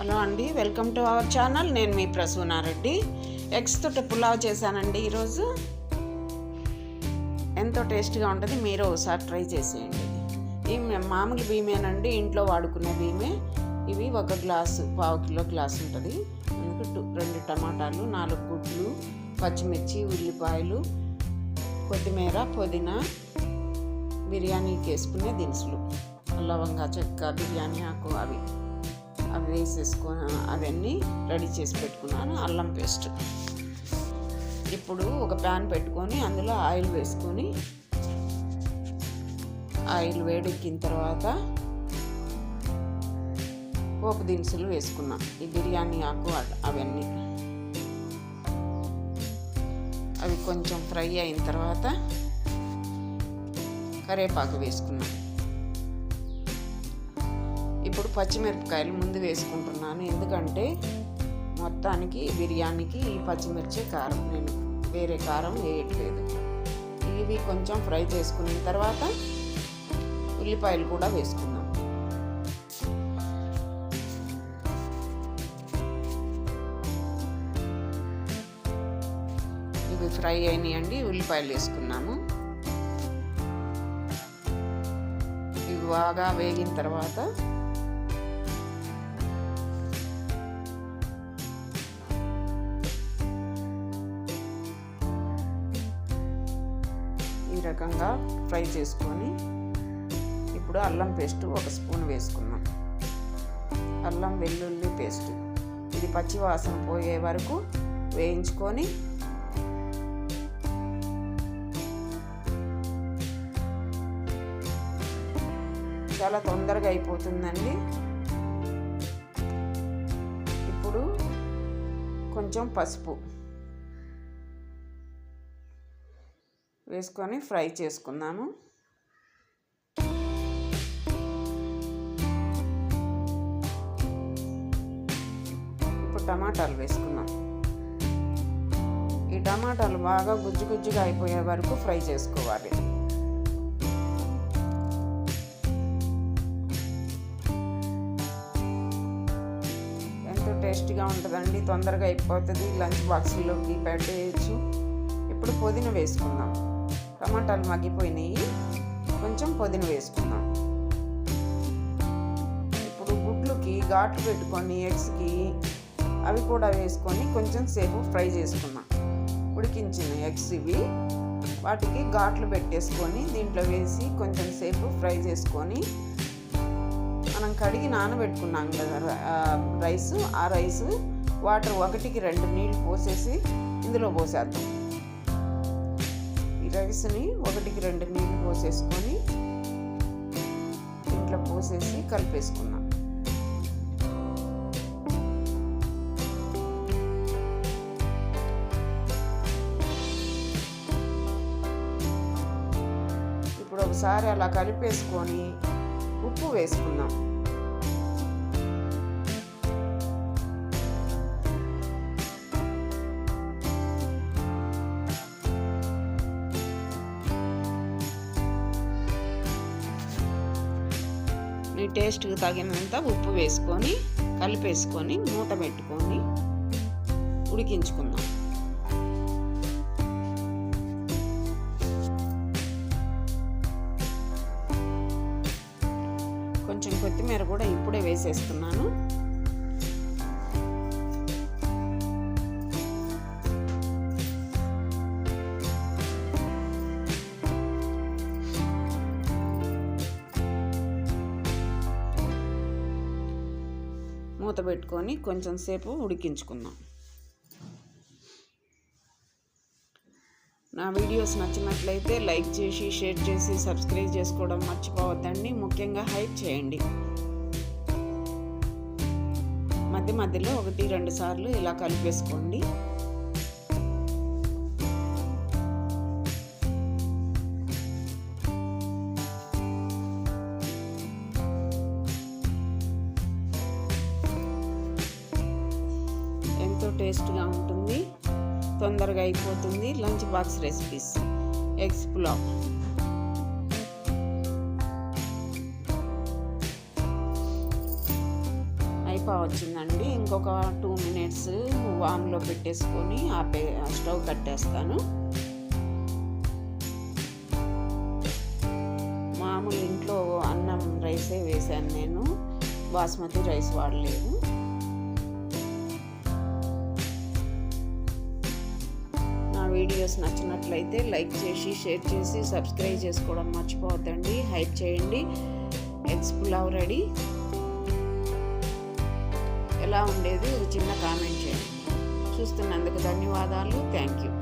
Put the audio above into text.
Hello అండి welcome to our channel. నేను మీ ప్రసూనారెడ్డి eggs తోటి పులావ్ చేశానండి ఈరోజు. ఎంతో టేస్ట్గా ఉంటుంది మీరు ఒకసారి ట్రై చేసేయండి. ఈ మామూలు బియ్యమేనండి ఇంట్లో వాడుకునే బియ్యమే ఇవి ఒక గ్లాసు పావు కిలో గ్లాస్ ఉంటుంది. అందుకు రెండు టమాటాలు నాలుగు గుడ్లు పచ్చిమిర్చి ఉల్లిపాయలు కొత్తిమీర పుదీనా బిర్యానీకి వేసుకునే దినుసులు లవంగా చెక్క బిర్యానీ ఆకు అవి. వేసేసుకొని అవన్నీ రెడీ చేసి పెట్టుకున్నాను. అల్లం పేస్ట్. ఇప్పుడు ఒక ప్యాన్ పెట్టుకొని అందులో ఆయిల్ వేసుకొని ఆయిల్ వేడెక్కిన తర్వాత పోపు దినుసులు వేసుకున్నా. ఈ బిర్యానీ ఆకు అవన్నీ. అవి కొంచెం ఫ్రై అయిన తర్వాత కరేపాకు వేసుకున్నాను ఇప్పుడు పచ్చిమిరపకాయలు ముందు వేసుకుంటున్నాను. ఎందుకంటే మొత్తానికి బిర్యానీకి ఈ పచ్చిమిర్చి కారం. నేను వేరే కారం వేయట్లేదు. ఇవి కొంచెం ఫ్రై చేసుకున్న తర్వాత ఉల్లిపాయలు కూడా వేసుకుందాం. ఇవి ఫ్రై అయినాయండి. ఉల్లిపాయలు వేసుకున్నాము ఇవి బాగా వేగిన తర్వాత ఈ రకంగా ఫ్రై చేసుకొని ఇప్పుడు అల్లం పేస్ట్ ఒక స్పూన్ వేసుకున్నాం అల్లం వెల్లుల్లి పేస్ట్. ఇది పచ్చి వాసన పోయే వరకు వేయించుకొని చాలా తొందరగా అయిపోతుందండి. ఇప్పుడు కొంచెం పసుపు. వేసుకొని ఫ్రై చేసుకుందాము. ఇప్పుడు టమాటాలు వేసుకుందాం. ఈ టమాటాలు బాగా గుజ్జు గుజ్జుగా అయిపోయే వరకు ఫ్రై చేసుకోవాలి. ఎంతో టేస్టీగా ఉంటుందండి తొందరగా అయిపోతుంది. లంచ్ బాక్స్లోకి పెట్టేయచ్చు. ఇప్పుడు పుదీనా వేసుకుందాం. టమాటాలు మగ్గిపోయినాయి. కొంచెం పుదీన వేసుకుందాం. ఇప్పుడు గుడ్లుకి ఘాట్లు పెట్టుకొని ఎగ్స్కి అవి కూడా వేసుకొని కొంచెం సేపు ఫ్రై చేసుకున్నాం ఉడికించిన ఎగ్స్ ఇవి వాటికి ఘాట్లు పెట్టేసుకొని దీంట్లో వేసి కొంచెం సేపు ఫ్రై చేసుకొని మనం కడిగి నానబెట్టుకున్నాం కదా ఆ, రైస్ ఆ రైస్ వాటర్ ఒకటికి రెండు నీళ్ళు పోసేసి ఇందులో పోసేద్దాం. రైస్ని ఒకటికి రెండు నీళ్ళు పోసేసుకొని ఇంట్లో పోసేసి కలిపేసుకున్నాం ఇప్పుడు ఒకసారి అలా కలిపేసుకొని ఉప్పు వేసుకుందాం. నీ టేస్ట్కి తగినంత ఉప్పు వేసుకొని కలిపేసుకొని మూత పెట్టుకొని ఉడికించుకుందాం. కొంచెం కొత్తిమీర కూడా ఇప్పుడే వేసేస్తున్నాను. మూత పెట్టుకొని కొంచెం సేపు ఉడికించుకుందాం. నా వీడియోస్ నచ్చినట్లయితే లైక్ చేసి షేర్ చేసి సబ్స్క్రైబ్ చేసుకోవడం మర్చిపోవద్దండి. ముఖ్యంగా హైప్ చేయండి. మధ్య మధ్యలో ఒకటి రెండు సార్లు ఇలా కలిపేసుకోండి. టేస్ట్గా ఉంటుంది. తొందరగా అయిపోతుంది. Lunch box recipes. Eggs pulao బాగా వచ్చిందండి ఇంకొక టూ మినిట్స్ వామ్లో పెట్టేసుకొని ఆపే స్టవ్ కట్టేస్తాను. మామూలు ఇంట్లో అన్నం రైసే వేశాను నేను. బాస్మతి రైస్ వాడలేదు. వీడియోస్ నచ్చినట్లయితే లైక్ చేసి షేర్ చేసి సబ్స్క్రైబ్ చేసుకోవడం మర్చిపోవద్దండి. హైప్ చేయండి. Eggs pulao ready. ఎలా ఉండేది? చిన్న కామెంట్ చేయండి. చూస్తున్నందుకు ధన్యవాదాలు. Thank you.